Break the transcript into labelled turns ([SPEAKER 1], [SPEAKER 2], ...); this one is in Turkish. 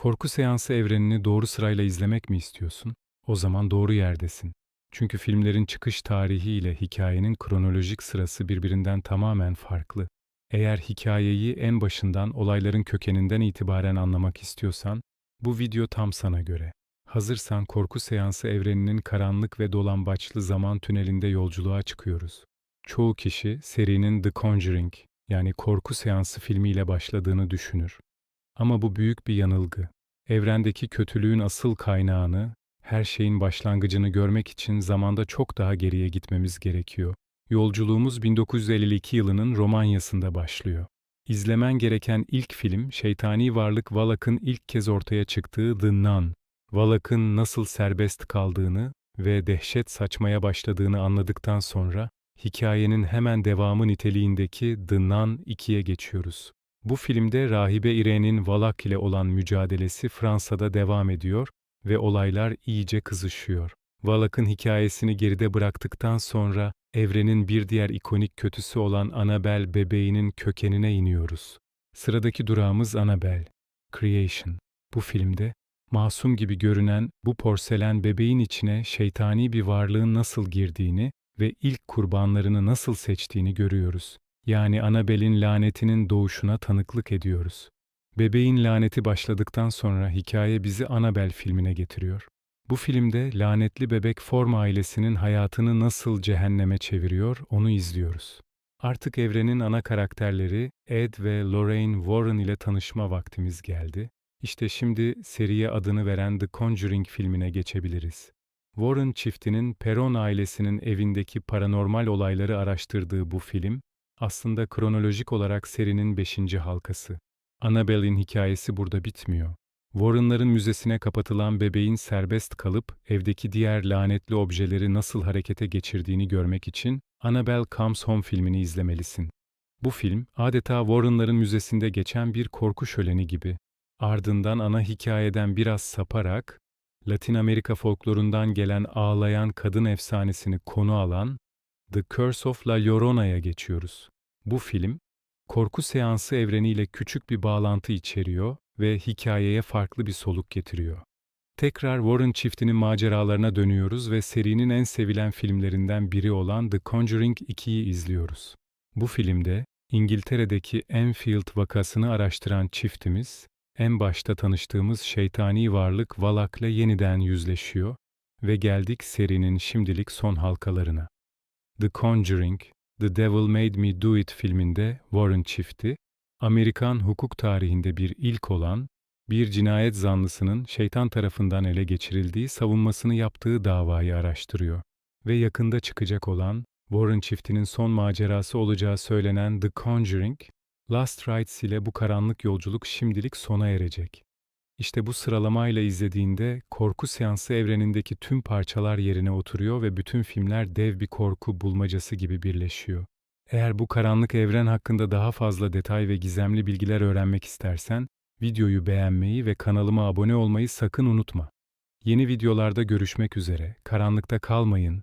[SPEAKER 1] Korku seansı evrenini doğru sırayla izlemek mi istiyorsun? O zaman doğru yerdesin. Çünkü filmlerin çıkış tarihi ile hikayenin kronolojik sırası birbirinden tamamen farklı. Eğer hikayeyi en başından olayların kökeninden itibaren anlamak istiyorsan, bu video tam sana göre. Hazırsan korku seansı evreninin karanlık ve dolambaçlı zaman tünelinde yolculuğa çıkıyoruz. Çoğu kişi serinin The Conjuring yani korku seansı filmiyle başladığını düşünür. Ama bu büyük bir yanılgı. Evrendeki kötülüğün asıl kaynağını, her şeyin başlangıcını görmek için zamanda çok daha geriye gitmemiz gerekiyor. Yolculuğumuz 1952 yılının Romanya'sında başlıyor. İzlemen gereken ilk film, şeytani varlık Valak'ın ilk kez ortaya çıktığı The Nun. Valak'ın nasıl serbest kaldığını ve dehşet saçmaya başladığını anladıktan sonra, hikayenin hemen devamı niteliğindeki The Nun 2'ye geçiyoruz. Bu filmde rahibe Irene'in Valak ile olan mücadelesi Fransa'da devam ediyor ve olaylar iyice kızışıyor. Valak'ın hikayesini geride bıraktıktan sonra evrenin bir diğer ikonik kötüsü olan Annabelle bebeğinin kökenine iniyoruz. Sıradaki durağımız Annabelle, Creation. Bu filmde masum gibi görünen bu porselen bebeğin içine şeytani bir varlığın nasıl girdiğini ve ilk kurbanlarını nasıl seçtiğini görüyoruz. Yani Annabelle'in lanetinin doğuşuna tanıklık ediyoruz. Bebeğin laneti başladıktan sonra hikaye bizi Annabelle filmine getiriyor. Bu filmde lanetli bebek Form ailesinin hayatını nasıl cehenneme çeviriyor onu izliyoruz. Artık evrenin ana karakterleri Ed ve Lorraine Warren ile tanışma vaktimiz geldi. İşte şimdi seriye adını veren The Conjuring filmine geçebiliriz. Warren çiftinin Peron ailesinin evindeki paranormal olayları araştırdığı bu film, aslında kronolojik olarak serinin beşinci halkası. Annabelle'in hikayesi burada bitmiyor. Warren'ların müzesine kapatılan bebeğin serbest kalıp evdeki diğer lanetli objeleri nasıl harekete geçirdiğini görmek için Annabelle Comes Home filmini izlemelisin. Bu film adeta Warren'ların müzesinde geçen bir korku şöleni gibi. Ardından ana hikayeden biraz saparak Latin Amerika folklorundan gelen ağlayan kadın efsanesini konu alan The Curse of La Llorona'ya geçiyoruz. Bu film, korku seansı evreniyle küçük bir bağlantı içeriyor ve hikayeye farklı bir soluk getiriyor. Tekrar Warren çiftinin maceralarına dönüyoruz ve serinin en sevilen filmlerinden biri olan The Conjuring 2'yi izliyoruz. Bu filmde İngiltere'deki Enfield vakasını araştıran çiftimiz, en başta tanıştığımız şeytani varlık Valak'la yeniden yüzleşiyor ve geldik serinin şimdilik son halkalarına. The Conjuring, The Devil Made Me Do It filminde Warren çifti, Amerikan hukuk tarihinde bir ilk olan, bir cinayet zanlısının şeytan tarafından ele geçirildiği savunmasını yaptığı davayı araştırıyor ve yakında çıkacak olan Warren çiftinin son macerası olacağı söylenen The Conjuring, Last Rites ile bu karanlık yolculuk şimdilik sona erecek. İşte bu sıralamayla izlediğinde korku seansı evrenindeki tüm parçalar yerine oturuyor ve bütün filmler dev bir korku bulmacası gibi birleşiyor. Eğer bu karanlık evren hakkında daha fazla detay ve gizemli bilgiler öğrenmek istersen, videoyu beğenmeyi ve kanalıma abone olmayı sakın unutma. Yeni videolarda görüşmek üzere, karanlıkta kalmayın